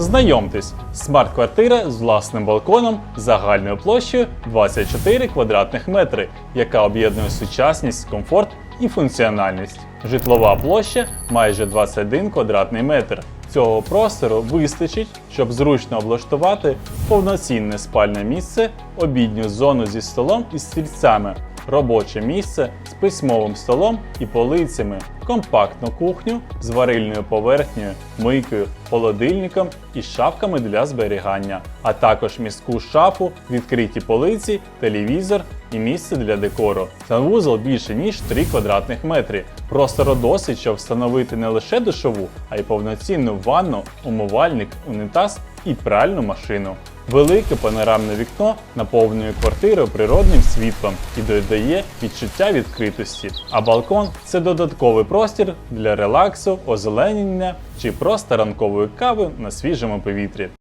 Знайомтесь, смарт-квартира з власним балконом загальною площею 24 квадратних метри, яка об'єднує сучасність, комфорт і функціональність. Житлова площа майже 21 квадратний метр. Цього простору вистачить, щоб зручно облаштувати повноцінне спальне місце, обідню зону зі столом і стільцями, робоче місце з письмовим столом і полицями, компактну кухню з варильною поверхнею, мийкою, холодильником і шафками для зберігання, а також міську шафу, відкриті полиці, телевізор і місце для декору. Санвузол більше ніж 3 квадратних метри. Простору досить, щоб встановити не лише душову, а й повноцінну ванну, умивальник, унітаз і пральну машину. Велике панорамне вікно наповнює квартиру природним світлом і додає відчуття відкритості. А балкон це додатковий простір для релаксу, озеленення чи просто ранкової кави на свіжому повітрі.